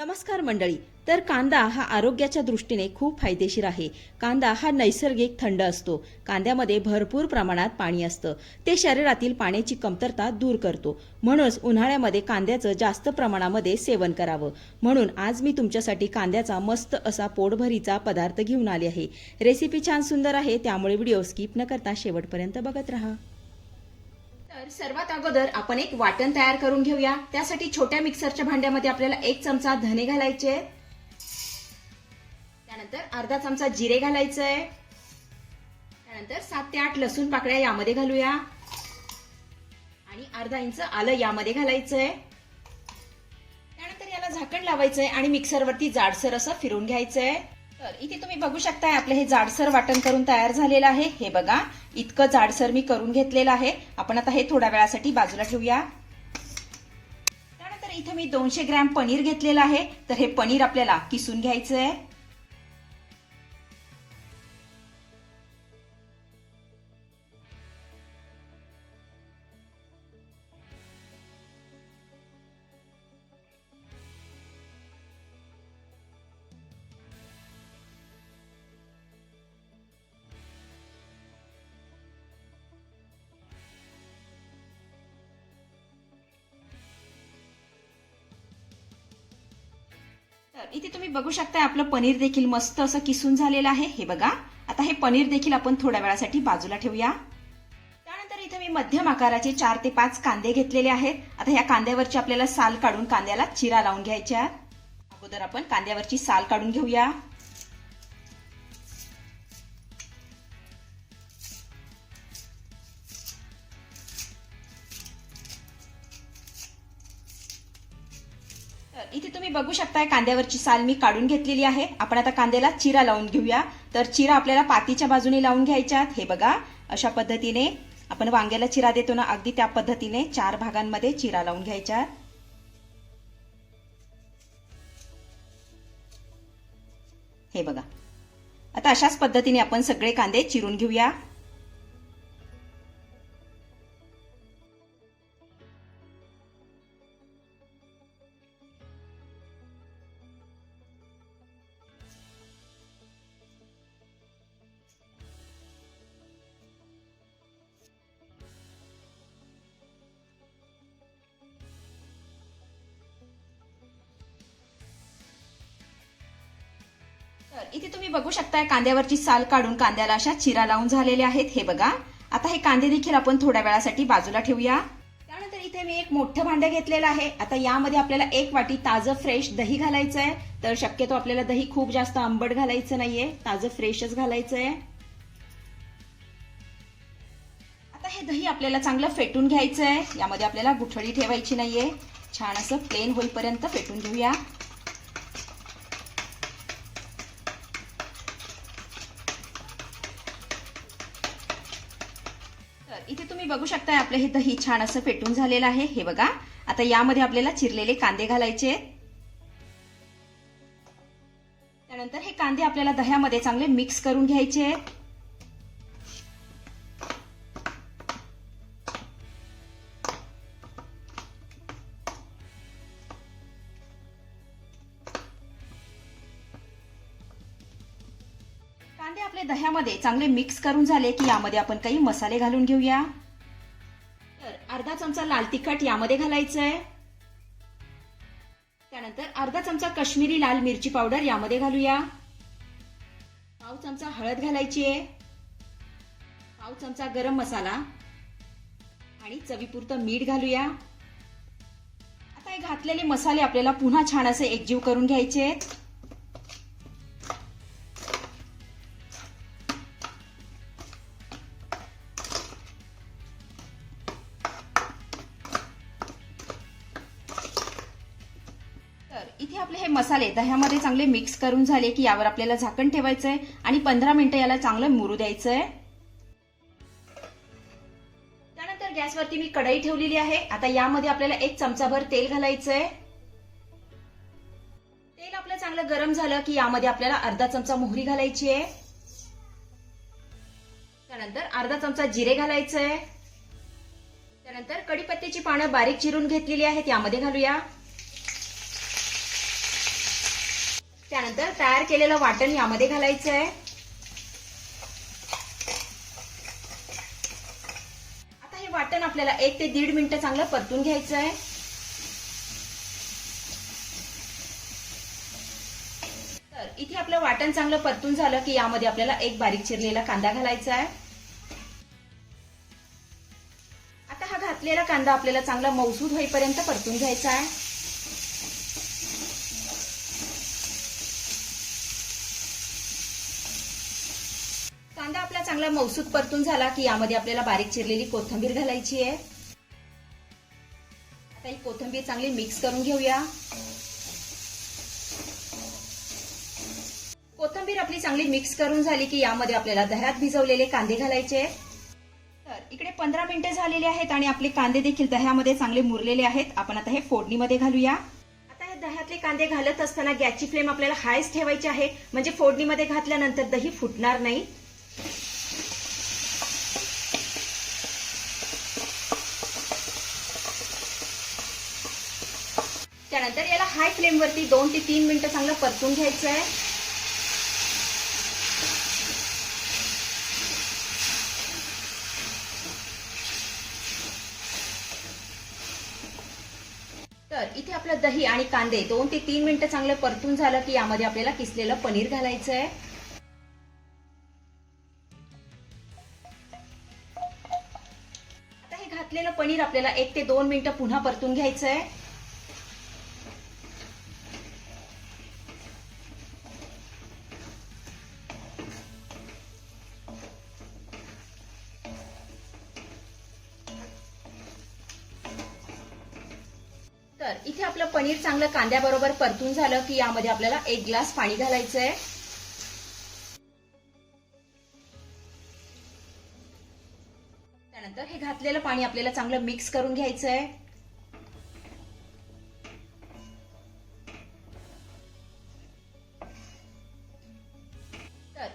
नमस्कार मंडळी. तर कांदा हा आरोग्याच्या दृष्टीने खूप फायदेशीर आहे. कांदा हा नैसर्गिक थंड असतो. कांद्यामध्ये भरपूर प्रमाणात पाणी असतं. ते शरीरातील पाण्याची कमतरता दूर करतो. म्हणूनच उन्हाळ्यामध्ये कांद्याचं जास्त प्रमाणामध्ये सेवन करावं. म्हणून आज मी तुमच्यासाठी कांद्याचा मस्त असा पोटभरीचा पदार्थ घेऊन आले आहे. रेसिपी छान सुंदर आहे त्यामुळे व्हिडिओ स्किप न करता शेवटपर्यंत बघत राहा. तर सर्वात अगोदर आपण एक वाटण तयार करून घेऊया. त्यासाठी छोट्या मिक्सरच्या भांड्यामध्ये आपल्याला एक चमचा धने घालायचे. त्यानंतर अर्धा चमचा जिरे घालायचे त्यानंतर सात ते आठ लसूण पाकळ्या यामध्ये घालूया. आणि अर्धा इंच आलं यामध्ये घालायचंय. त्यानंतर याला झाकण लावायचंय आणि मिक्सरवरती जाडसर असं फिरून घ्यायचंय. तर इथे तुम्ही बघू शकताय आपलं हे जाडसर वाटण करून तयार झालेलं आहे. हे बघा इतकं जाडसर मी करून घेतलेलं आहे. आपण आता हे थोड्या वेळासाठी बाजूला ठेवूया. त्यानंतर इथे मी दोनशे ग्रॅम पनीर घेतलेलं आहे. तर हे पनीर आपल्याला किसून घ्यायचं आहे तर इथे तुम्ही बघू शकता आपलं पनीर देखील मस्त असं किसून झालेलं आहे. हे बघा. आता हे पनीर देखील आपण थोड्या वेळासाठी बाजूला ठेवूया. त्यानंतर इथे मी मध्यम आकाराचे चार ते पाच कांदे घेतलेले आहेत. आता ह्या कांद्यावरची आपल्याला साल काढून कांद्याला चिरा लावून घ्यायच्या अगोदर आपण कांद्यावरची साल काढून घेऊया. तर इथे तुम्ही बघू शकताय कांद्यावरची साल मी काढून घेतलेली आहे. आपण आता कांद्याला चिरा लावून घेऊया. तर चिरा आपल्याला पातीच्या बाजूने लावून घ्यायच्यात हे बघा अशा पद्धतीने आपण वांग्याला चिरा देतो ना अगदी त्या पद्धतीने चार भागांमध्ये चिरा लावून घ्यायच्या हे बघा. आता अशाच पद्धतीने आपण सगळे कांदे चिरून घेऊया. तर इथे तुम्ही बघू शकताय कांद्यावरची साल काढून कांद्याला अशा चिरा लावून झालेल्या आहेत. हे बघा. आता हे कांदे देखील आपण थोड्या वेळासाठी बाजूला ठेवूया. त्यानंतर इथे मी एक मोठं भांडं घेतलेलं आहे. आता यामध्ये आपल्याला एक वाटी ताजं फ्रेश दही घालायचं आहे तर शक्यतो आपल्याला दही खूप जास्त आंबट घालायचं नाहीये. ताजं फ्रेशच घालायचं आहे आता हे दही आपल्याला चांगलं फेटून घ्यायचं आहे यामध्ये आपल्याला गुठळी ठेवायची नाहीये. छान असं प्लेन होईपर्यंत फेटून घेऊया. इथे तुम्ही बघू शकताय आपलं हे दही छान असं फेटून झालेलं आहे. हे बघा. आता यामध्ये आपल्याला चिरलेले कांदे घालायचे त्यानंतर हे कांदे आपल्याला दह्यामध्ये चांगले मिक्स करून घ्यायचे आहेत. कांदे आपले दह्यामध्ये चांगले मिक्स करून झाले की यामध्ये आपण काही मसाले घालून घेऊया. तर अर्धा चमचा लाल तिखट यामध्ये घालायचंय. त्यानंतर अर्धा चमचा काश्मीरी लाल मिरची पावडर यामध्ये घालूया. पाव चमचा हळद घालायची आहे. पाव चमचा गरम मसाला आणि चवीपुरतं मीठ घालूया. आता हे घातलेले मसाले आपल्याला पुन्हा छान असे एकजीव करून घ्यायचे आहेत. आपले हे मसाले दह्यामध्ये चांगले मिक्स करून झाले की यावर आपल्याला झाकण ठेवायचंय आणि पंधरा मिनिटं याला चांगलं मुरू द्यायचंय. त्यानंतर गॅसवरती मी कढई ठेवलेली आहे. आता यामध्ये आपल्याला एक चमचाभर तेल घालायचंय. तेल आपलं चांगलं गरम झालं की यामध्ये आपल्याला अर्धा चमचा मोहरी घालायची आहे त्यानंतर अर्धा चमचा जिरे घालायचंय. त्यानंतर कडीपत्त्याची पानं बारीक चिरून घेतलेली आहेत यामध्ये घालूया. त्यानंतर तयार केलेलं वाटण यामध्ये घालायचं आहे. आता हे वाटण आपल्याला एक ते दीड मिनिटं चांगलं परतून घ्यायचं आहे. तर इथे आपलं वाटण चांगलं परतून झालं की यामध्ये आपल्याला एक बारीक चिरलेला कांदा घालायचा आहे. आता हा घातलेला कांदा आपल्याला चांगला मौसूद होईपर्यंत परतून घ्यायचा आहे कांदा आपला चांगला मौसूद परतून झाला की यामध्ये आपल्याला बारीक चिरलेली कोथिंबीर घालायची आहे. आता ही कोथिंबीर चांगली मिक्स करून घेऊया. कोथिंबीर आपली चांगली मिक्स करून झाली की यामध्ये आपल्याला दह्यात भिजवलेले कांदे घालायचे तर इकडे पंधरा मिनिटे झालेली आहेत आणि आपले कांदे देखील दह्यामध्ये चांगले मुरलेले आहेत. आपण आता हे फोडणीमध्ये घालूया. आता हे दह्यातले कांदे घालत असताना गॅसची फ्लेम आपल्याला हायच ठेवायची आहे. म्हणजे फोडणीमध्ये घातल्यानंतर दही फुटणार नाही. त्यानंतर याला हाय फ्लेमवरती दोन ते तीन मिनटं चांगलं परतून घ्यायचं आहे. तर इथे आपलं दही आणि कांदे दोन ते तीन मिनटं चांगलं परतून झालं की यामध्ये आपल्याला किसलेलं पनीर घालायचं आहे. आता हे घातलेलं पनीर आपल्याला एक ते दोन मिनिटं पुन्हा परतून घ्यायचं आहे. तर इथे आपलं पनीर चांगलं कांद्याबरोबर परतून झालं की यामध्ये आपल्याला एक ग्लास पाणी घालायचं आहे त्यानंतर हे घातलेलं पाणी आपल्याला चांगलं मिक्स करून घ्यायचं आहे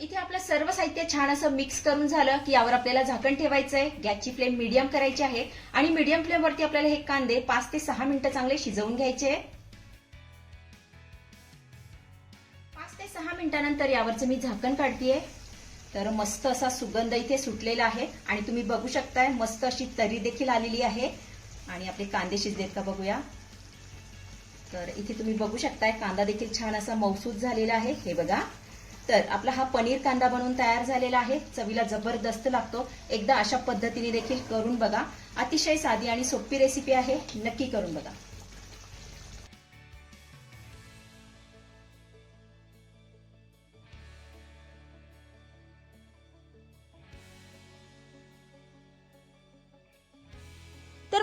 इथे आपलं सर्व साहित्य छान असं मिक्स करून झालं की यावर आपल्याला झाकण ठेवायचं आहे गॅसची फ्लेम मीडियम करायची आहे आणि मीडियम फ्लेमवरती आपल्याला हे कांदे पाच ते सहा मिनिटं चांगले शिजवून घ्यायचे पाच ते सहा मिनिटानंतर यावरचं मी झाकण काढतीये. तर मस्त असा सुगंध इथे सुटलेला आहे आणि तुम्ही बघू शकताय मस्त अशी तरी देखील आलेली आहे. आणि आपले कांदे शिजलेत का बघूया. तर इथे तुम्ही बघू शकताय कांदा देखील छान असा मौसूद झालेला आहे. हे बघा. तर आपला हा पनीर कांदा बनवून तयार झालेला आहे. चवीला जबरदस्त लागतो. एकदा अशा पद्धतीने देखील करून बघा. अतिशय साधी आणि सोपी रेसिपी आहे. नक्की करून बघा.